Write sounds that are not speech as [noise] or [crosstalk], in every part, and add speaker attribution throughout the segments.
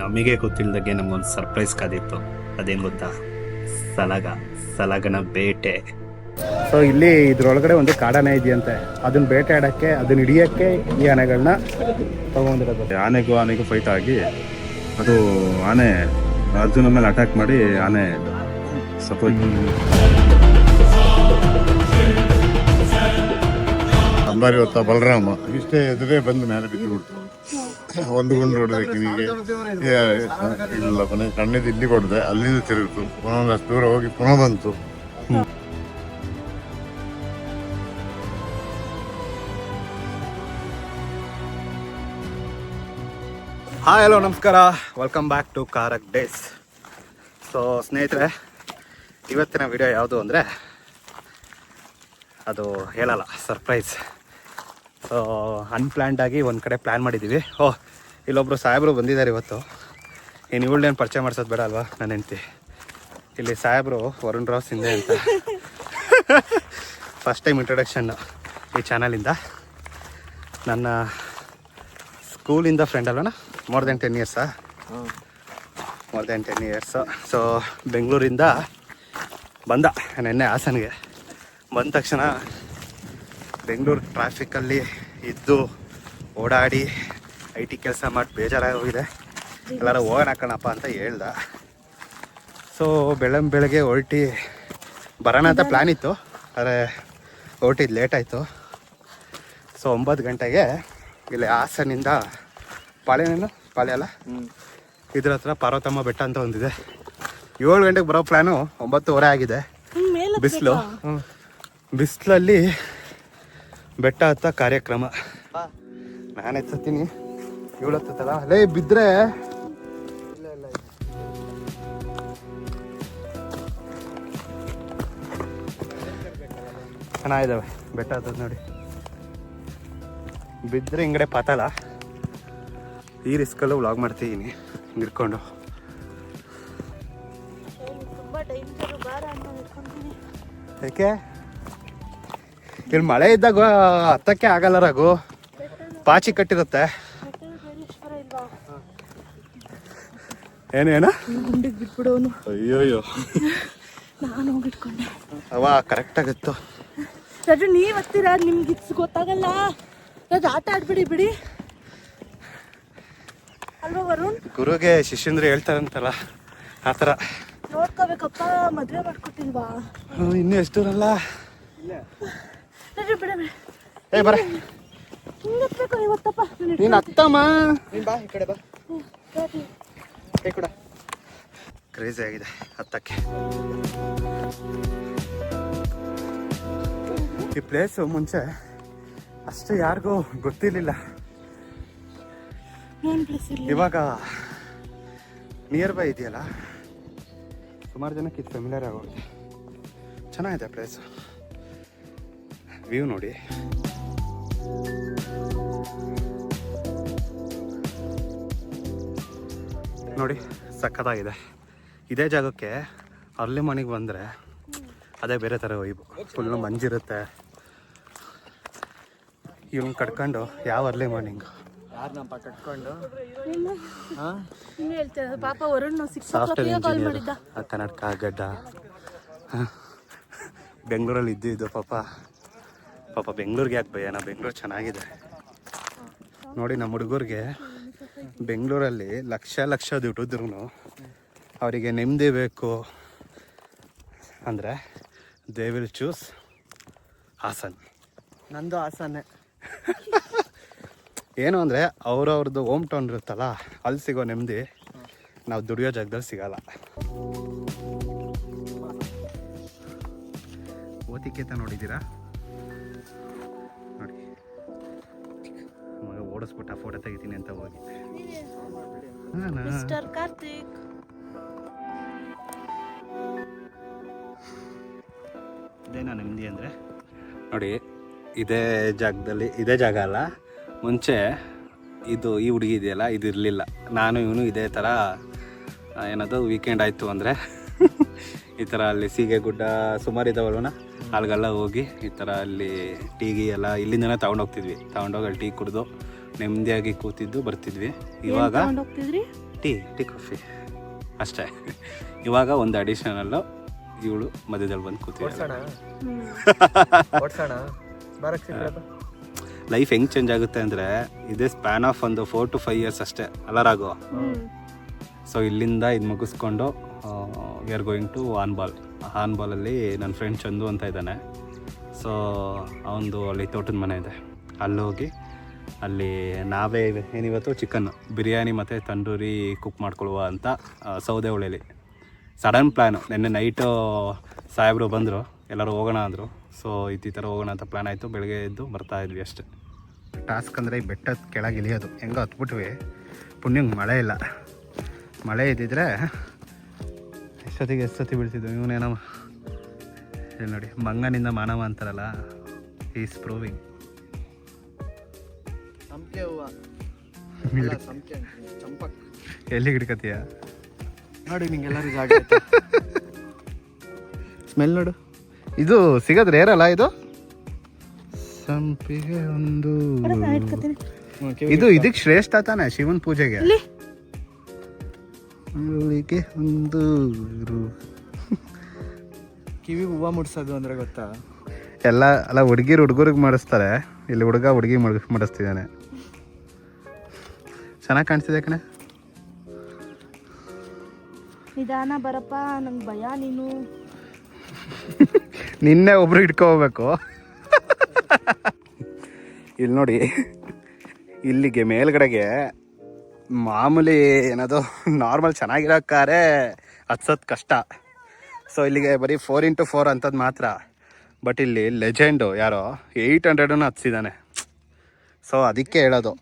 Speaker 1: ನಮಗೆ ಗೊತ್ತಿಲ್ಲದಾಗೆ ನಮ್ಗೊಂದು ಸರ್ಪ್ರೈಸ್ ಕಾದಿತ್ತು ಅದೇನು ಗೊತ್ತಾ? ಸಲಗ ಸಲಗನ ಬೇಟೆ.
Speaker 2: ಸೊ ಇಲ್ಲಿ ಇದ್ರೊಳಗಡೆ ಒಂದು ಕಾಡಾನೆ ಇದೆಯಂತೆ. ಅದನ್ನ ಬೇಟೆ ಆಡಕ್ಕೆ ಅದನ್ನ ಹಿಡಿಯಕ್ಕೆ ಈ ಆನೆಗಳನ್ನ ತಗೊಂಡಿರೋದು
Speaker 3: ಆನೆಗೂ ಆನೆಗೂ ಫೈಟ್ ಆಗಿ ಅದು ಆನೆ ಅರ್ಜುನ ಮೇಲೆ ಅಟ್ಯಾಕ್ ಮಾಡಿ ಆನೆ ಸಪೋಸ್
Speaker 4: ಅಂಬಾರಿ ಹೊತ್ತ ಬಲರಾಮ. ಇಷ್ಟೇ ಎದುರೇ ಬಂದು ಮೇಲೆ ಬಿದ್ದು ಬಿಡ್ತು ಒಂದು ಗುಂಡು ನಿಮಗೆ ಇಲ್ಲ ಮನೆ ಕಣ್ಣಿದ್ದು ಇಲ್ಲಿ ಕೊಡದೆ ಅಲ್ಲಿಂದ ತಿರುಗಿತು. ಪುನಃ ಒಂದಷ್ಟು ದೂರ ಹೋಗಿ ಪುನಃ ಬಂತು.
Speaker 2: ಹಾಯ್ ಹಲೋ ನಮಸ್ಕಾರ. ವೆಲ್ಕಮ್ ಬ್ಯಾಕ್ ಟು ಕಾರಕ್ ಡೇಸ್ ಸೊ ಸ್ನೇಹಿತರೆ ಇವತ್ತಿನ ವಿಡಿಯೋ ಯಾವುದು ಅಂದರೆ ಅದು ಹೇಳಲ್ಲ ಸರ್ಪ್ರೈಸ್ ಅನ್ಪ್ಲ್ಯಾಂಡ್ ಆಗಿ ಒಂದು ಕಡೆ ಪ್ಲ್ಯಾನ್ ಮಾಡಿದ್ದೀವಿ ಓ, ಇಲ್ಲೊಬ್ರು ಸಾಹೇಬರು ಬಂದಿದ್ದಾರೆ ಇವತ್ತು. ಏನು ಇವಳೇನು ಪರಿಚಯ ಮಾಡ್ಸೋದು ಬೇಡ ಅಲ್ವಾ ನನ್ನ ಹೆಂಡ್ತಿ. ಇಲ್ಲಿ ಸಾಹೇಬರು ವರುಣ್ ರಾವ್ ಸಿಂಧೆ ಅಂತ. ಫಸ್ಟ್ ಟೈಮ್ ಇಂಟ್ರೊಡಕ್ಷನ್ ಈ ಚಾನಲಿಂದ ನನ್ನ ಸ್ಕೂಲಿಂದ ಫ್ರೆಂಡ್ ಅಲ್ವಣ್ಣ more than ten ಇಯರ್ಸಾ more than ten years so ಬೆಂಗಳೂರಿಂದ ಬಂದ ನೆನ್ನೆ ಹಾಸನಿಗೆ. ಬಂದ ತಕ್ಷಣ ಬೆಂಗಳೂರು ಟ್ರಾಫಿಕ್ಕಲ್ಲಿ ಇದ್ದು ಓಡಾಡಿ ಐ ಟಿ ಕೆಲಸ ಮಾಡಿ ಬೇಜಾರಾಗಿ ಹೋಗಿದೆ ಎಲ್ಲರೂ ಹೋಗೋಣ ಕಣಪ್ಪ ಅಂತ ಹೇಳ್ದ. ಸೊ ಬೆಳಂ ಬೆಳಗ್ಗೆ ಹೊರಟಿ ಬರೋಣ ಅಂತ ಪ್ಲ್ಯಾನ್ ಇತ್ತು. ಆದರೆ ಹೊರಟಿದ್ದು ಲೇಟ್ ಆಯಿತು. ಸೊ ಒಂಬತ್ತು ಗಂಟೆಗೆ ಇಲ್ಲಿ ಹಾಸನಿಂದ ಪಾಳೆನೇನು ಪಾಳೆ ಅಲ್ಲ? ಇದ್ರ ಹತ್ರ ಪಾರ್ವತಮ್ಮ ಬೆಟ್ಟ ಅಂತ ಒಂದಿದೆ. ಏಳು ಗಂಟೆಗೆ ಬರೋ ಪ್ಲ್ಯಾನು ಒಂಬತ್ತುವರೆ ಆಗಿದೆ. ಬಿಸಿಲು. ಬಿಸಿಲಲ್ಲಿ ಬೆಟ್ಟ ಹತ್ತ ಕಾರ್ಯಕ್ರಮ. ನಾನು ಎತ್ತೀನಿ ಇವಳು ಹತ್ತತ್ತಲ್ಲ? ಅಲ್ಲೇ ಬಿದ್ದರೆ ಚೆನ್ನಾಗಿದ್ದಾವೆ ಬೆಟ್ಟ ಹತ್ತದ ನೋಡಿ. ಬಿದ್ದರೆ ಹಿಂಗಡೆ ಪಾತಾಳ. ಈ ರಿಸ್ಕಲ್ಲೂ ವ್ಲಾಗ್ ಮಾಡ್ತಿದ್ದೀನಿ. ಹಿಡ್ಕೊಂಡು. ಯಾಕೆ? ಇಲ್ಲಿ ಮಳೆ ಇದ್ದಾಗ ಹತ್ತಕ್ಕೆ ಆಗಲ್ಲ ರಘು. ಪಾಚಿ ಕಟ್ಟಿರುತ್ತೆ. ಏನೇನು? ಅಯ್ಯೋಯ್ಯೋ.
Speaker 5: ನಾನು ಹೋಗಿಟ್ಕೊಂಡೆ
Speaker 2: ಅವ ಕರೆಕ್ಟ್ ಆಗಿತ್ತು
Speaker 5: ರಾಜು ನೀವ್ ಹತ್ತಿರ? ನಿಮ್ಗೆ ಇಟ್ಸ್ ಗೊತ್ತಾಗಲ್ಲ. ಅದು ಆಟ ಆಡ್ಬಿಡಿ ಬಿಡಿ. ಅಲ್ವಾ ವರುಣ್?
Speaker 2: ಗುರುಗೆ ಶಿಷ್ಯಂದ್ರೆ ಹೇಳ್ತಾರಂತಲ್ಲ ಆ ಥರ.
Speaker 5: ನೋಡ್ಕೋಬೇಕಪ್ಪ ಮದ್ವೆ ಮಾಡ್ಕೊಟ್ಟಿಲ್ವಾ?
Speaker 2: ಇನ್ನೂ ಎಷ್ಟೂರಲ್ಲ? ಏ ಬರ.
Speaker 5: ಹಿಂಗ್ ಹತ್ಬೇಕು ಇವತ್ತಪ್ಪ ನಾನು
Speaker 2: ನೀನು ಕೈ
Speaker 5: ರಾಜು
Speaker 2: ಕ್ರೇಜಿ ಆಗಿದೆ ಹತ್ತಕ್ಕೆ. ಈ ಪ್ಲೇಸು ಮುಂಚೆ ಅಷ್ಟು ಯಾರಿಗೂ ಗೊತ್ತಿರಲಿಲ್ಲ. ಇವಾಗ ನಿಯರ್ ಬೈ ಇದೆಯಲ್ಲ? ಸುಮಾರು ಜನಕ್ಕೆ ಇದು ಫೆಮಿಲಿಯರ್ ಆಗೋಗಿದೆ ಚೆನ್ನಾಗಿದೆ ಪ್ಲೇಸು ವ್ಯೂ ನೋಡಿ. ನೋಡಿ ಸಖತ್ತಾಗಿದೆ. ಇದೇ ಜಾಗಕ್ಕೆ ಅರ್ಲಿ ಮಾರ್ನಿಂಗ್ ಬಂದರೆ ಅದೇ ಬೇರೆ ಥರ ವೈಬು ಫುಲ್ಲು ಮಂಜಿರುತ್ತೆ. ಇವ್ನ ಕಟ್ಕೊಂಡು ಯಾವ ಅರ್ಲಿ ಮಾರ್ನಿಂಗ್?
Speaker 5: ಮಾಡಿದ್ದ.
Speaker 2: ಕನ್ನಡಕ ಗಡ್ಡ. ಬೆಂಗಳೂರಲ್ಲಿ ಇದ್ದು ಇದು ಪಾಪ. ಪಾಪ ಬೆಂಗಳೂರಿಗೆ ಯಾಕೆ ಭಯ? ನಾ ಬೆಂಗಳೂರು ಚೆನ್ನಾಗಿದೆ. ನೋಡಿ ನಮ್ಮ ಹುಡುಗರಿಗೆ ಬೆಂಗಳೂರಲ್ಲಿ ಲಕ್ಷ ಲಕ್ಷ ದುಡಿದ್ರು ಅವರಿಗೆ ನೆಮ್ಮದಿ ಬೇಕು ಅಂದರೆ ದೇ ವಿಲ್ ಚೂಸ್ ಹಾಸನ್
Speaker 6: ನಂದು ಹಾಸನ್ನೇ [laughs]
Speaker 2: ಏನು ಅಂದರೆ ಅವ್ರವ್ರದ್ದು ಹೋಮ್ ಟೌನ್ ಇರುತ್ತಲ್ಲ ಅಲ್ಲಿ ಸಿಗೋ ನೆಮ್ಮದಿ ನಾವು ದುಡಿಯೋ ಜಾಗದಲ್ಲಿ ಸಿಗಲ್ಲ. ಓತಿಕೇತ ನೋಡಿದ್ದೀರಾ? ಮಗ ಆ ಫೋಟೋ ತೆಗಿತೀನಿ ಅಂತ ಹೋಗಿ?
Speaker 5: ಮಿಸ್ಟರ್ ಕಾರ್ತಿಕ್.
Speaker 2: ಇದೇನಾ ನೆಮ್ಮದಿ ಅಂದರೆ? ನೋಡಿ ಇದೇ ಜಾಗದಲ್ಲಿ ಇದೇ ಜಾಗ ಅಲ್ಲ ಮುಂಚೆ ಇದು ಈ ಹುಡುಗಿ ಇದೆಯಲ್ಲ ಇದು ಇರಲಿಲ್ಲ. ನಾನು ಇವನು ಇದೇ ಥರ ಏನದು ವೀಕೆಂಡ್ ಆಯಿತು ಅಂದರೆ [laughs] ಈ ಥರ ಅಲ್ಲಿ ಸೀಗೆ ಗುಡ್ಡ ಸುಮಾರು ಇದಾವಲ್ವನ ಅಲ್ಲಿಗೆಲ್ಲ ಹೋಗಿ ಈ ಥರ ಅಲ್ಲಿ ಟೀಗಿ ಎಲ್ಲ ಇಲ್ಲಿಂದನೇ ತಗೊಂಡೋಗ್ತಿದ್ವಿ. ತಗೊಂಡೋಗಿ ಅಲ್ಲಿ ಟೀ ಕುಡಿದು ನೆಮ್ಮದಿಯಾಗಿ ಕೂತಿದ್ದು ಬರ್ತಿದ್ವಿ. ಇವಾಗ ಟೀ ಟೀ ಕಾಫಿ. ಅಷ್ಟೇ. ಇವಾಗ ಒಂದು ಅಡಿಷನಲ್ಲು ಇವಳು ಮಧ್ಯದಲ್ಲಿ ಬಂದು
Speaker 6: ಕೂತಿದ್ವಿ
Speaker 2: ಲೈಫ್ ಹೆಂಗೆ ಚೇಂಜ್ ಆಗುತ್ತೆ ಅಂದರೆ ಇದೇ ಸ್ಪ್ಯಾನ್ ಆಫ್ ಒಂದು ಫೋರ್ ಟು ಫೈವ್ ಇಯರ್ಸ್ ಅಷ್ಟೇ ಅಲರಾಗೋ ಸೊ ಇಲ್ಲಿಂದ ಇದು ಮುಗಿಸ್ಕೊಂಡು ವಿ ಆರ್ ಗೋಯಿಂಗ್ ಟು ಹಾನ್ಬಾಲ್ ಬಾಲ್ ಆನ್ ಬಾಲಲ್ಲಿ ನನ್ನ ಫ್ರೆಂಡ್ ಚಂದು ಅಂತ ಇದ್ದಾನೆ. ಸೊ ಅವನದು ಅಲ್ಲಿ ತೋಟದ ಮನೆ ಇದೆ. ಅಲ್ಲೋಗಿ ಹೋಗಿ ಅಲ್ಲಿ ನಾವೇ ಏನಿವತ್ತು ಚಿಕನ್ ಬಿರಿಯಾನಿ ಮತ್ತು ತಂದೂರಿ ಕುಕ್ ಮಾಡ್ಕೊಳ್ಳುವ ಅಂತ ಸೌದೆ ಹೊಳೆಯಲ್ಲಿ ಸಡನ್ ಪ್ಲ್ಯಾನು ನಿನ್ನೆ ನೈಟು ಸಾಹೇಬರು ಬಂದರು, ಎಲ್ಲರೂ ಹೋಗೋಣ ಅಂದರು. ಸೊ ಈ ಥರ ಹೋಗೋಣ ಅಂತ ಪ್ಲ್ಯಾನ್ ಆಯಿತು. ಬೆಳಗ್ಗೆ ಎದ್ದು ಬರ್ತಾ ಇದ್ವಿ ಅಷ್ಟೇ. ಟಾಸ್ಕ್ ಅಂದರೆ ಈ ಬೆಟ್ಟದ ಕೆಳಗೆ ಇಳಿಯೋದು. ಹೆಂಗೋ ಹತ್ಬಿಟ್ವಿ ಪುಣ್ಯಂಗೆ ಮಳೆ ಇಲ್ಲ. ಮಳೆ ಇದ್ದಿದ್ರೆ ಎಷ್ಟೊತ್ತಿಗೆ ಎಷ್ಟೊತ್ತಿ ಬೀಳ್ತಿದ್ವು? ಇವನೇನೋ, ಇಲ್ಲಿ ನೋಡಿ, ಮಂಗನಿಂದ ಮಾನವ ಅಂತಾರಲ್ಲ. ಈಸ್ ಪ್ರೂವಿಂಗ್
Speaker 6: ಸಂಪಿಗೆ ಹೂವ ಸಂಪಿಗೆ ಚಂಪಕ್.
Speaker 2: ಎಲ್ಲಿ ಹಿಡ್ಕತೀಯ?
Speaker 6: ನೋಡಿ ನಿಂಗೆಲ್ಲರೂ ಜಾಗ
Speaker 2: ಸ್ಮೆಲ್ ನೋಡು. ಇದು ಸಿಗೋದು ಏರಲ್ಲ ಇದು? ಸಂಪಿಗೆ ಒಂದು. ಇದು ಇದಕ್ಕೆ ಶ್ರೇಷ್ಠ ತಾನೆ ಶಿವನ್ ಪೂಜೆಗೆ? ಅವಳಿಗೆ ಒಂದು. ರು-
Speaker 6: ಕಿವಿ ಹೂವ ಮುಡ್ಸೋದು ಅಂದ್ರೆ ಗೊತ್ತಾ?
Speaker 2: ಎಲ್ಲ ಅಲ್ಲ ಹುಡುಗಿರು ಹುಡುಗರಿಗೆ ಮಾಡಿಸ್ತಾರೆ. ಇಲ್ಲಿ ಹುಡುಗ ಹುಡುಗಿ ಮಾಡಿಸ್ತಿದ್ದಾನೆ. ಚೆನ್ನಾಗಿ ಕಾಣಿಸ್ತಿದೆ ಕಣೆ.
Speaker 5: ನಿಧಾನ ಬರಪ್ಪ ನಂಗೆ ಭಯ ನೀನು. [laughs]
Speaker 2: ನಿನ್ನೆ ಒಬ್ರು ಹಿಡ್ಕೋಬೇಕು. ಹೋಗ್ಬೇಕು ಇಲ್ಲಿ ನೋಡಿ ಇಲ್ಲಿಗೆ ಮೇಲ್ಗಡೆಗೆ ಮಾಮೂಲಿ ಏನದು ನಾರ್ಮಲ್ ಚೆನ್ನಾಗಿರೋ ಕಾರೇ ಹತ್ಸೋದು ಕಷ್ಟ. ಸೊ ಇಲ್ಲಿಗೆ ಬರೀ ಫೋರ್ ಇಂಟು ಫೋರ್ ಅಂಥದ್ದು ಮಾತ್ರ. ಬಟ್ ಇಲ್ಲಿ ಲೆಜೆಂಡು ಯಾರೋ ಏಯ್ಟ್ ಹಂಡ್ರೆಡನ್ನು ಹತ್ಸಿದ್ದಾನೆ ಸೊ ಅದಕ್ಕೆ ಹೇಳೋದು.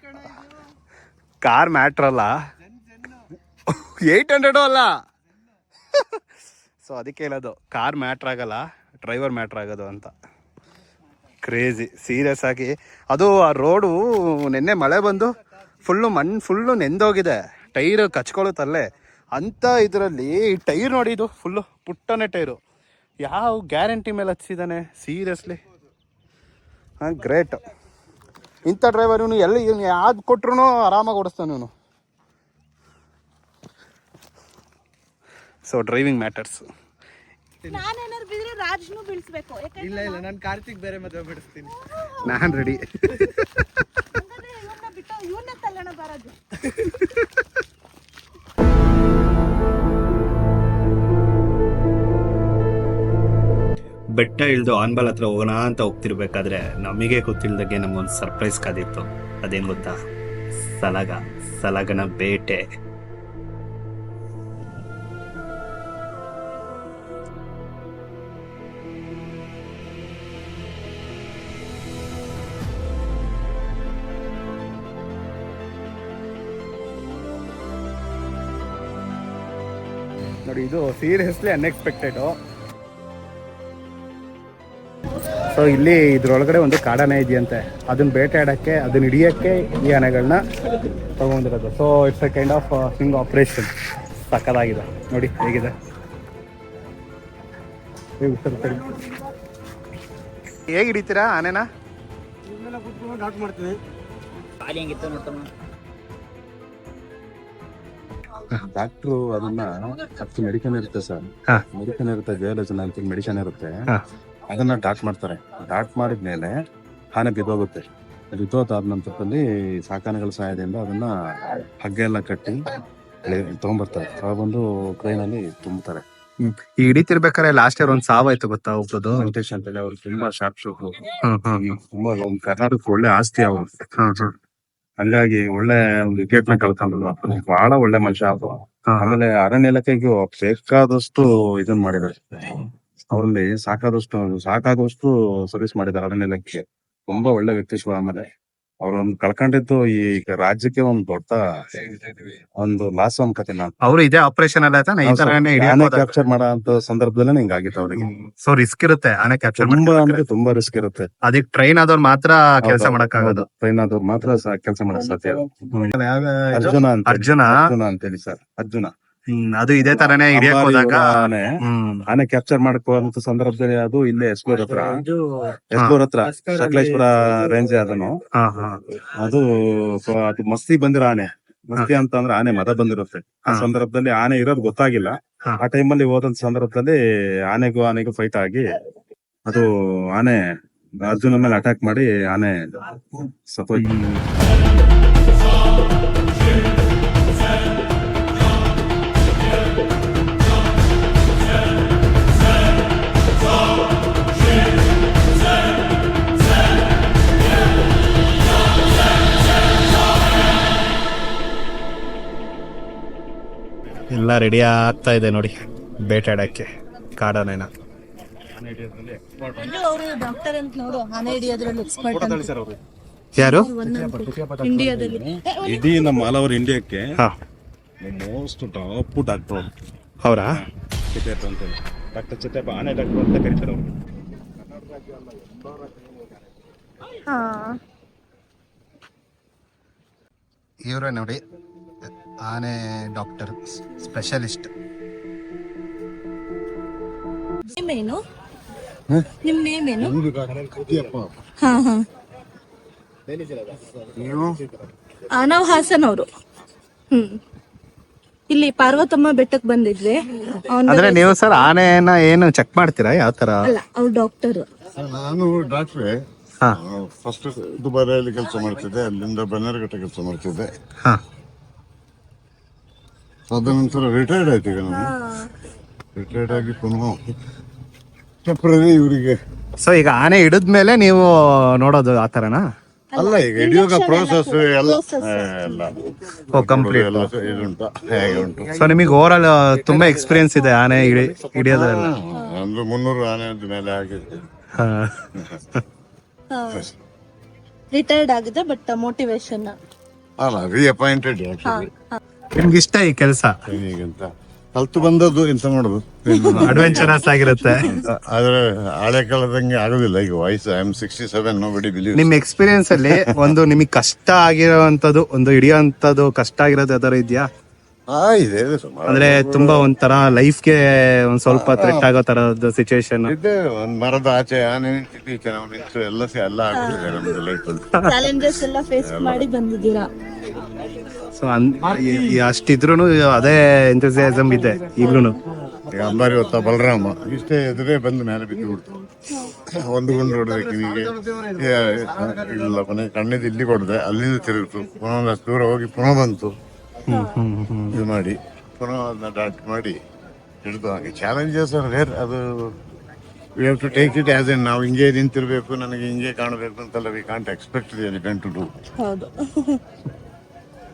Speaker 2: ಕಾರ್ ಮ್ಯಾಟ್ರ್ ಮ್ಯಾಟ್ರಲ್ಲ ಏಯ್ಟ್ ಹಂಡ್ರೆಡು ಅಲ್ಲ. ಸೊ ಅದಕ್ಕೆ ಹೇಳೋದು, ಕಾರ್ ಮ್ಯಾಟ್ರ್ ಆಗಲ್ಲ, ಡ್ರೈವರ್ ಮ್ಯಾಟ್ರ್ ಆಗೋದು ಅಂತ. ಕ್ರೇಜಿ ಸೀರಿಯಸ್ ಆಗಿ. ಅದು ಆ ರೋಡು ನಿನ್ನೆ ಮಳೆ ಬಂದು ಫುಲ್ಲು ಮಣ್ಣು ಫುಲ್ಲು ನೆಂದೋಗಿದೆ. ಟೈರ್ ಕಚ್ಕೊಳ್ಳುತ್ತಲ್ಲೇ ಅಂಥ ಇದರಲ್ಲಿ ಟೈರ್ ನೋಡಿ ಇದು, ಫುಲ್ಲು ಪುಟ್ಟನೆ ಟೈರು. ಯಾವ ಗ್ಯಾರಂಟಿ ಮೇಲೆ ಹಚ್ಚಿದ್ದಾನೆ ಸೀರಿಯಸ್ಲಿ ಹಾಂ ಗ್ರೇಟ್ ಇಂಥ ಡ್ರೈವರ್ ಇವನು ಎಲ್ಲಿ ಯಾವ್ದು ಕೊಟ್ರು ಆರಾಮಾಗಿ ಓಡಿಸ್ತಾನೆ ಇವನು. ಸೊ ಡ್ರೈವಿಂಗ್ ಮ್ಯಾಟರ್ಸ್
Speaker 5: ನಾನೇನಾದ್ರು ಬಿದ್ರೆ ರಾಜ್ನು ಬೀಳ್ಸ್ಬೇಕು. ಯಾಕಂದ್ರೆ
Speaker 6: ಇಲ್ಲ ಇಲ್ಲ ನಾನು ಕಾರ್ತಿಕ್ ಬೇರೆ ಮದುವೆ ಬಿಡಿಸ್ತೀನಿ.
Speaker 2: ನಾನು ರೆಡಿ
Speaker 5: ಇವನ್ನ ತಲ್ಲಣ ಬರೋದು. [laughs]
Speaker 1: ಬೆಟ್ಟ ಇಳಿದು ಆನ್ಬಾಲ್ ಹತ್ರ ಹೋಗೋಣ ಅಂತ ಹೋಗ್ತಿರ್ಬೇಕಾದ್ರೆ ನಮಗೆ ಗೊತ್ತಿಲ್ದಾಗೆ ನಮ್ಗೊಂದು ಸರ್ಪ್ರೈಸ್ ಕಾದಿತ್ತು. ಅದೇನ್ ಗೊತ್ತಾ? ಸಲಗ, ಸಲಗನ ಬೇಟೆ.
Speaker 2: ನೋಡಿ, ಇದು ಸೀರಿಯಸ್ಲಿ ಅನ್ಎಕ್ಸ್ಪೆಕ್ಟೆಡು ಸೊ ಇಲ್ಲಿ ಇದ್ರೊಳಗಡೆ ಒಂದು ಕಾಡಾನೆ ಇದೆಯಂತೆ. ಅದನ್ನ ಬೇಟೆಯಾಡಕ್ಕೆ ಅದನ್ನ ಹಿಡಿಯಕ್ಕೆ ಈ ಆನೆಗಳನ್ನ ತಗೊಂಡಿರೋದು. So it's a kind of ಹಿಂಗ್ ಆಪರೇಷನ್ ಸಕ್ಕದಾಗಿದೆ. ನೋಡಿ ಹೇಗಿದೆ. ಹೇಗೆ ಹಿಡಿತೀರಾ ಆನೆನ?
Speaker 3: ಡಾಕ್ಟ್ರು ಅದನ್ನ ಹತ್ತು ಮೆಡಿಕನ್ ಇರುತ್ತೆ ಸರ್. ಮೆಡಿಕನ್ ಇರುತ್ತೆ ಜಯಲಜನ ಅಂತ ಮೆಡಿಸನ್ ಇರುತ್ತೆ.
Speaker 2: ಹಾ.
Speaker 3: ಅದನ್ನ ಡಾಟ್ ಮಾಡ್ತಾರೆ. ಡಾಟ್ ಮಾಡಿದ್ಮೇಲೆ ಆನೆ ಬಿದ್ದೋಗುತ್ತೆ. ಬಿದ್ದೋದಾದ ನಂತರದಲ್ಲಿ ಸಾಕಾನೆಗಳ ಸಹಾಯದಿಂದ ಅದನ್ನ ಹಗ್ಗ ಎಲ್ಲ ಕಟ್ಟಿ ತಗೊಂಡ್ಬರ್ತಾರೆ ತಗೊಂಡ್ಬಂದು ಟ್ರೈನಲ್ಲಿ ತುಂಬ್ತಾರೆ
Speaker 2: ಈ ಹಿಡಿತಿರ್ಬೇಕಾದ್ರೆ ಲಾಸ್ಟ್ ಇಯರ್ ಒಂದು ಇತ್ತು ಗೊತ್ತಾ ಒಬ್ಬದು
Speaker 3: ವೆಂಕಟೇಶ್ ಅಂತೇಳಿ ಅವ್ರು ತುಂಬಾ ಶಾರ್ಪ್ ಶೂಟ್ ತುಂಬಾ ಒಂದ್ ಕರ್ನಾಟಕಕ್ಕೆ ಒಳ್ಳೆ ಆಸ್ತಿ ಅವರು. ಹಂಗಾಗಿ ಒಳ್ಳೆ ಒಂದು ವಿಕೆಟ್ನ ಕಳ್ಕೊಂಡ್ರು ಬಹಳ ಒಳ್ಳೆ ಮನುಷ್ಯ ಅವರು. ಆಮೇಲೆ ಅರಣ್ಯ ಇಲಾಖೆಗೂ ಬೇಕಾದಷ್ಟು ಇದನ್ ಮಾಡಿದ್ದಾರೆ. ಅವರಲ್ಲಿ ಸಾಕಾದಷ್ಟು ಸಾಕಾಗುವಷ್ಟು ಸರ್ವಿಸ್ ಮಾಡಿದ್ದಾರೆ. ಅರಣ್ಯ ತುಂಬಾ ಒಳ್ಳೆ ವ್ಯಕ್ತಿ ಆಮೇಲೆ ಅವ್ರೊಂದು ಕಳ್ಕೊಂಡಿದ್ದು ಈ ರಾಜ್ಯಕ್ಕೆ ಒಂದು ದೊಡ್ಡ ಒಂದು ಲಾಸ್ ಅನ್ಕತಿ ನಾನು.
Speaker 2: ಅವರು ಇದೇ ಆಪರೇಷನ್ ಅಲ್ಲ
Speaker 3: ಕ್ಯಾಪ್ಚರ್ ಮಾಡೋ ಅಂತ ಸಂದರ್ಭದಲ್ಲೇ ಹಿಂಗ್ ಆಗಿತ್ತು ಅವ್ರಿಗೆ.
Speaker 2: ಸೊ ರಿಸ್ಕ್ ಇರುತ್ತೆ ಆನೆ ಕ್ಯಾಪ್ಚರ್
Speaker 3: ತುಂಬಾ ಅಂದ್ರೆ ತುಂಬಾ ರಿಸ್ಕ್ ಇರುತ್ತೆ.
Speaker 2: ಅದಕ್ಕೆ ಟ್ರೈನ್ ಆದವ್ರು ಮಾತ್ರ ಕೆಲಸ ಮಾಡಕ್ ಆಗೋದು
Speaker 3: ಟ್ರೈನ್ ಆದವ್ರು ಮಾತ್ರ ಕೆಲಸ ಮಾಡಕ್ ಸಾಧ್ಯ ಅರ್ಜುನ ಅಂತ
Speaker 2: ಅರ್ಜುನ?
Speaker 3: ಅರ್ಜುನ ಅಂತೇಳಿ ಸರ್. ಅರ್ಜುನ.
Speaker 2: ಹ್ಮ್, ಅದು ಇದೇ ತರನೇ ಹಿಡಿಯಕ್ ಹೋದಾಗ
Speaker 3: ಆನೆ
Speaker 2: ಹ್ಮ್.
Speaker 3: ಆನೆ ಕ್ಯಾಪ್ಚರ್ ಮಾಡಕ್ ಹೋದಂತ ಸಂದರ್ಭದಲ್ಲಿ ಅದು ಇಲ್ಲೇ ಎಸ್ಲೂರ್ ಹತ್ರ. ಎಸ್ಲೂರ್ ಹತ್ರ ಸಕಲೇಶ್ವರ ರೇಂಜ್ ಅದನ್ನು.
Speaker 2: ಹಾ ಹಾ.
Speaker 3: ಅದು ಅದು ಮಸ್ತಿ ಬಂದಿರೋ ಆನೆ. ಮಸ್ತಿ ಅಂತ ಅಂದ್ರೆ ಆನೆ ಮದ ಬಂದಿರುತ್ತೆ. ಆ ಸಂದರ್ಭದಲ್ಲಿ ಆನೆ ಇರೋದು ಗೊತ್ತಾಗಿಲ್ಲ. ಆ ಟೈಮಲ್ಲಿ ಹೋದಂತ ಸಂದರ್ಭದಲ್ಲಿ ಆನೆಗೂ ಆನೆಗೂ ಫೈಟ್ ಆಗಿ ಅದು ಆನೆ ಅರ್ಜುನ ಮೇಲೆ ಅಟ್ಯಾಕ್ ಮಾಡಿ ಆನೆ ಸತ್ತೋಯ್ತು.
Speaker 2: ರೆಡಿ ಆಗ್ತಾ ಇದೆ ನೋಡಿ. ಬೇಟಾಡಕ್ಕೆ ಕಾಡಾನೆನ
Speaker 5: ಅವರು ಡಾಕ್ಟರ್ ಅಂತ ನೋಡು ಆನೆ ಹಿಡಿಯೋದ್ರಲ್ಲಿ ಎಕ್ಸ್ಪರ್ಟ್ ಅಂತ.
Speaker 2: ಯಾರು?
Speaker 3: ಇಡೀ ನಮ್ಮ ಆಲ್ ಓವರ್ ಇಂಡಿಯಾಕ್ಕೆ
Speaker 2: ಹಾ.
Speaker 3: ಮೋಸ್ಟ್ ಟಾಪ್ ಡಾಕ್ಟರ್
Speaker 2: ಅವರಾ?
Speaker 3: ಚಿತ್ತೇಪ ಅಂತ ಡಾಕ್ಟರ್ ಚಿತ್ತೇಪ ಆನೆ ಡಾಕ್ಟರ್ ಅಂತ ಕರೀತಾರೆ ಅವ್ರು.
Speaker 5: ಹಾ.
Speaker 2: ಇವರೇ ನೋಡಿ ಆನೆ ಡಾಕ್ಟರ್ ಸ್ಪೆಷಲಿಸ್ಟ್.
Speaker 5: ನೇಮ್ ಏನು? ನಿಮ್ ನೇಮ್ ಏನು? ಹಾ ಹಾ. ಆ, ನಾವು ಹಾಸನ್ ಅವರು ಹ್ಮ್. ಇಲ್ಲಿ ಪಾರ್ವತಮ್ಮ ಬೆಟ್ಟಕ್ ಬಂದಿದ್ವಿ.
Speaker 2: ಅಂದ್ರೆ ನೀವು ಸರ್ ಆನೆನ ಏನು ಚೆಕ್ ಮಾಡ್ತೀರಾ? ಯಾವ ತರ?
Speaker 5: ಅಲ್ಲ ಅವ್ರು ಡಾಕ್ಟರ್
Speaker 4: ನಾನು ಡಾಕ್ಟ್ರೆ. ಫಸ್ಟ್ ದುಬಾರಿಯಲ್ಲಿ ಕೆಲಸ ಮಾಡ್ತಿದ್ದೆ ಅಲ್ಲಿಂದ ಬನ್ನೇರುಘಟ್ಟ ಕೆಲಸ ಮಾಡ್ತಿದ್ದೆ.
Speaker 2: ಹಾ
Speaker 4: ಅದ ನಂತರ ರಿಟೈರ್ಡ್ ಆಯ್ತು ಈಗ ನಾನು. ರಿಟೈರ್ಡ್ ಆಗಿ ಪುನಃ ಟೆಂಪ್ರರಿ ಇವರಿಗೆ.
Speaker 2: ಸೊ ಈಗ ಆನೆ ಹಿಡಿದ್ಮೇಲೆ ನೀವು ನೋಡೋದು ಆ ಥರನಾ
Speaker 4: ಅಲ್ಲ ಈಗ ಹಿಡಿಯೋಗ ಪ್ರೋಸೆಸ್ ಎಲ್ಲ ಎಲ್ಲ
Speaker 2: ಓ ಕಂಪ್ಲೀಟ್
Speaker 4: ಎಲ್ಲ. ಇದುಂಟು ಹೇಗೆ ಉಂಟು?
Speaker 2: ಸೊ ನಿಮಗೆ ಓವರ್ ಆಲ್ ತುಂಬಾ ಎಕ್ಸ್ಪೀರಿಯನ್ಸ್ ಇದೆ ಆನೆ ಹಿಡಿ ಹಿಡಿಯೋದ್ರಲ್ಲ.
Speaker 4: ಒಂದು ಮುನ್ನೂರು ಆನೆ ಮೇಲೆ ಆಗಿದೆ
Speaker 2: ಹಾ.
Speaker 5: ರಿಟೈರ್ಡ್ ಆಗಿದೆ ಬಟ್ ಮೋಟಿವೇಶನ್
Speaker 4: ಅಲ್ಲ ರಿಅಪಾಯಿಂಟೆಡ್ ಆಕ್ಚುಲಿ
Speaker 2: ನಿಮ್ಗೆ ಇಷ್ಟ ಈ ಕೆಲಸ?
Speaker 4: ಈಗಂತ ಕಲ್ತು ಬಂದದ್ದು ಎಂತ ಮಾಡೋದು?
Speaker 2: ಅಡ್ವೆಂಚರಸ್ ಆಗಿರುತ್ತೆ.
Speaker 4: ಆದ್ರೆ ಹಳೆ ಕಾಲದಂಗೆ ಆಗೋದಿಲ್ಲ. ಈಗ ವಯಸ್ಸು I am sixty seven nobody believe
Speaker 2: ನಿಮ್ ಎಕ್ಸ್ಪೀರಿಯನ್ಸ್ ಅಲ್ಲಿ ಒಂದು ನಿಮಗೆ ಕಷ್ಟ ಆಗಿರೋವಂಥದ್ದು ಒಂದು ಹಿಡಿಯೋಂಥದ್ದು ಕಷ್ಟ ಆಗಿರೋದು ಯಾವ್ದಾರು ಇದೆಯಾ?
Speaker 4: ಆ ಇದೆ ಇದೆ. ಸುಮಾರು
Speaker 2: ಅಂದ್ರೆ ತುಂಬಾ ಒಂಥರ ಲೈಫ್ಗೆ ಒಂದ್ ಸ್ವಲ್ಪ ಥ್ರೆಟ್ ಆಗೋ ತರದ್ದು ಸಿಚುಯೇಷನ್
Speaker 4: ಇದೆ ಒಂದ್ ಮರದ ಆಚೆ ಆನೆ ನಾವು ನಿಂತು ಎಲ್ಲ ಸೇ ಎಲ್ಲ ಆಗುತ್ತೆ ನಮ್ದು ಲೈಫಲ್ಲಿ
Speaker 5: ಚಾಲೆಂಜಸ್ ಎಲ್ಲ ಫೇಸ್ ಮಾಡಿ ಬಂದಿದ್ದೀರಾ?
Speaker 2: ಸೊ ಅಷ್ಟಿದ್ರು ಅದೇ ಎಂಥಸಿಯಾಸಮ್ ಇದೆ ಈಗ್ಲೂ
Speaker 4: ಈಗ ಅಂಬಾರಿ ಹೊತ್ತ ಬಲರಾಮ ಇಷ್ಟೇ ಎದುರೇ ಬಂದು ಮೇಲೆ ಬಿದ್ದು ಬಿಡ್ತು. ಒಂದು ಗುಂಡು ಹೊಡೆದಕ್ಕೆ ನಿಮಗೆ ಇಲ್ಲ ಮನೆ ಕಣ್ಣಿದ್ದು ಇಲ್ಲಿ ಕೊಡದೆ ಅಲ್ಲಿಂದ ತಿರುಗಿತು. ಪುನಃ ಒಂದಷ್ಟು ದೂರ ಹೋಗಿ ಪುನಃ ಬಂತು. ಇದು ಮಾಡಿ ಪುನಃ ಅದನ್ನ ಡಾಕ್ಟ್ ಮಾಡಿ ಹಿಡಿದು ಹಾಗೆ. ಚಾಲೆಂಜಸ್ ರೇರ್ ಅದು we have to take it as an ನಾವು ಹಿಂಗೆ ನಿಂತಿರ್ಬೇಕು ನನಗೆ ಹಿಂಗೆ ಕಾಣಬೇಕು ಅಂತೆಲ್ಲ we can't expect depend to do
Speaker 5: ಹೌದು.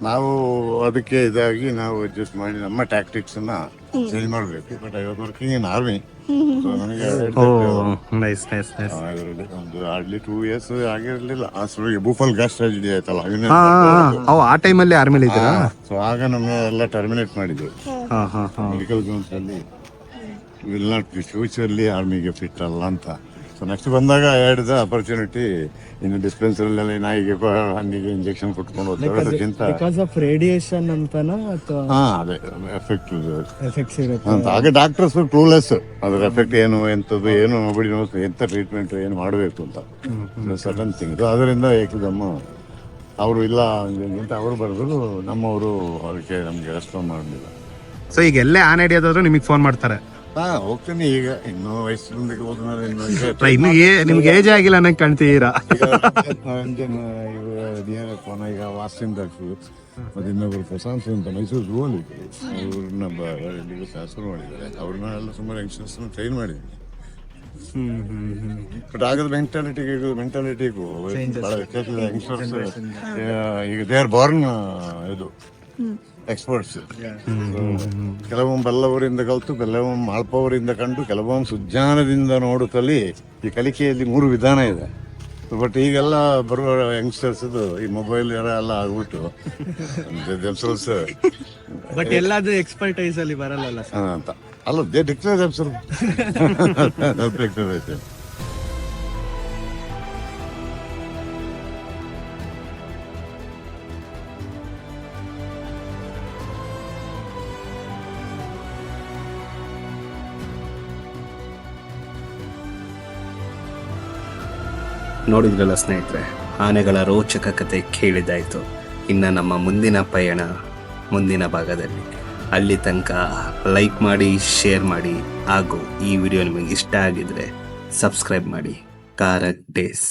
Speaker 4: ನಾವು ಅದಕ್ಕೆ ಇದಾಗಿ ನಾವು ಅಡ್ಜಸ್ಟ್ ಮಾಡಿ ನಮ್ಮ ಟ್ಯಾಕ್ಟಿಕ್ಸ್ ಅನ್ನ ಚೇಂಜ್ ಮಾಡಬೇಕು. But I was working in army ನನಗೆ
Speaker 2: ಓ ನೈಸ್ ನೈಸ್ ನೈಸ್
Speaker 4: ಆ, ಇದರಲ್ಲಿ ಒಂದು ಹಾರ್ಡ್ಲಿ ಟೂ ಇಯರ್ಸ್ ಆಗಿರಲಿಲ್ಲ. ಆ ಸುಳಿಗೆ ಬೂಫಲ್ ಗ್ಯಾಸ್ ಟ್ರಾಜಿಡಿ ಆಯ್ತಲ್ಲ
Speaker 2: ಹಾ ಅವ್ ಆ ಟೈಮಲ್ಲಿ ಆರ್ಮಿಲಿ ಇದ್ದೀರಾ?
Speaker 4: ಸೊ ಆಗ ನಮ್ಮ ಎಲ್ಲ ಟರ್ಮಿನೇಟ್ ಮಾಡಿದ್ರು.
Speaker 2: ಹಾ ಹಾ ಹಾ.
Speaker 4: ಮೆಡಿಕಲ್ ಗ್ರೌಂಡ್ಸ್ ಅಲ್ಲಿ. ವಿಲ್ ನಾಟ್ ಬಿ ಫ್ಯೂಚರ್ಲಿ ಆರ್ಮಿಗೆ ಫಿಟ್ ಅಲ್ಲ ಅಂತ. ಸೊ ನೆಕ್ಸ್ಟ್ ಬಂದಾಗ ಎರಡು ಅಪರ್ಚುನಿಟಿ ಇನ್ನು ಡಿಸ್ಪೆನ್ಸರಿಯಲ್ಲಿ ನಾಯಿಗೆ ಹಣ್ಣಿಗೆ ಇಂಜೆಕ್ಷನ್ ಕೊಟ್ಕೊಂಡು ಹೋಗ್ತಾರೆ. ಅದಕ್ಕಿಂತ
Speaker 6: ಬಿಕಾಸ್ ಆಫ್ ರೇಡಿಯೇಷನ್ ಅಂತನಾ ಅಥವಾ
Speaker 4: ಹಾ ಅದೇ ಎಫೆಕ್ಟ್
Speaker 6: ಎಫೆಕ್ಟ್ಸ್ ಇರುತ್ತೆ.
Speaker 4: ಅಂತ. ಹಾಗೆ ಡಾಕ್ಟರ್ಸ್ ಕ್ಲೂಲೆಸ್ ಅದ್ರ ಎಫೆಕ್ಟ್ ಏನು ಎಂಥದ್ದು ಏನು ನೋಡಿ ಎಂಥ ಟ್ರೀಟ್ಮೆಂಟ್ ಏನು ಮಾಡಬೇಕು ಅಂತ. ಸಡನ್ ಥಿಂಗ್ ಅದರಿಂದ ಏಕದಮ್ಮ ಅವರು ಇಲ್ಲ ಅಂತ ಅವರು ಬರೆದ್ರು ನಮ್ಮವರು ಅದಕ್ಕೆ ನಮಗೆ ರೆಸ್ಪಾಂಡ್ ಮಾಡಲಿಲ್ಲ.
Speaker 2: ಸೊ ಈಗ ಎಲ್ಲೇ ಆನ್ ಹಿಡಿಯೋದಾದ್ರು ನಿಮಗೆ ಫೋನ್ ಮಾಡ್ತಾರೆ.
Speaker 4: ಹಾ ಹೋಗ್ತೀನಿ ಈಗ. ಇನ್ನೂ ವಯಸ್ಸಿನೊಂದಿಗೆ ಹೋದ್ಮೇಲೆ ಇನ್ನು
Speaker 2: ಅಲ್ಲ, ಇನ್ನು ಏ ನಿಮ್ಗೆ ಏಜ್ ಆಗಿಲ್ಲ ನಂಗೆ ಕಾಣ್ತೀರಾ?
Speaker 4: ಫೋನ್ ಈಗ ವಾಸಿನ್ ಡಾಕ್ಟ್ರು ಮತ್ತೆ ಇನ್ನೊಬ್ರು ಪ್ರಶಾಂತ್ ಅಂತ ಮೈಸೂರು ಝೂ ಅಲ್ಲಿ ಅವ್ರನ್ನ ಇಲ್ಲಿಗೆ ಟ್ರಾನ್ಸ್ಫರ್ ಮಾಡಿದ್ದಾರೆ. ಅವ್ರನ್ನ ಎಲ್ಲ ಸುಮಾರು ಯಂಗ್ಸ್ಟರ್ಸ್ ಟ್ರೈನ್ ಮಾಡಿದ್ವಿ ಬಟ್ ಆಗದ ಮೆಂಟಾಲಿಟಿಗೂ ಮೆಂಟಾಲಿಟಿಗೂ ಬಹಳ ವ್ಯತ್ಯಾಸ ಇದೆ. ಯಂಗ್ಸ್ಟರ್ಸ್ ಈಗ ದೇ ಆರ್ ಬಾರ್ನ್ ಇದು. ಎಕ್ಸ್ಪರ್ಟ್ಸ್ ಕೆಲವೊಮ್ಮೆ ಬಲ್ಲವರಿಂದ ಕಲಿತು ಕೆಲವೊಮ್ಮೆ ಅಲ್ಪವರಿಂದ ಕಂಡು ಕೆಲವೊಮ್ಮೆ ಸುಜ್ಞಾನದಿಂದ ಕಲಿ ಈ ಕಲಿಕೆಯಲ್ಲಿ ಮೂರು ವಿಧಾನ ಇದೆ. ಬಟ್ ಈಗೆಲ್ಲ ಬರುವ ಯಂಗ್ಸ್ಟರ್ಸ್ ಈ ಮೊಬೈಲ್ ಎಲ್ಲ ಆಗ್ಬಿಟ್ಟು ದೆಮ್ಸೆಲ್ಸ್
Speaker 6: ಬಟ್ ಎಲ್ಲಾದ್ರೂ ಎಕ್ಸ್ಪರ್ಟೈಸ್ ಅಲ್ಲಿ ಬರಲ್ಲ
Speaker 4: ಅಂತ. ಅಲ್ಲ ದೇ ಡಿಕ್ಲೇರ್ ದೆಮ್ಸೆಲ್ ಡಿಕ್ಲೇರ್ ಐತೆ
Speaker 1: ನೋಡಿದ್ರಲ್ಲ ಸ್ನೇಹಿತರೆ? ಆನೆಗಳ ರೋಚಕ ಕತೆ ಕೇಳಿದಾಯಿತು.
Speaker 2: ಇನ್ನು ನಮ್ಮ ಮುಂದಿನ ಪಯಣ ಮುಂದಿನ ಭಾಗದಲ್ಲಿ. ಅಲ್ಲಿ ತನಕ ಲೈಕ್ ಮಾಡಿ ಶೇರ್ ಮಾಡಿ, ಹಾಗೂ ಈ ವಿಡಿಯೋ ನಿಮಗೆ ಇಷ್ಟ ಆಗಿದ್ರೆ ಸಬ್ಸ್ಕ್ರೈಬ್ ಮಾಡಿ. ಕಾರಕ್ ಡೇಸ್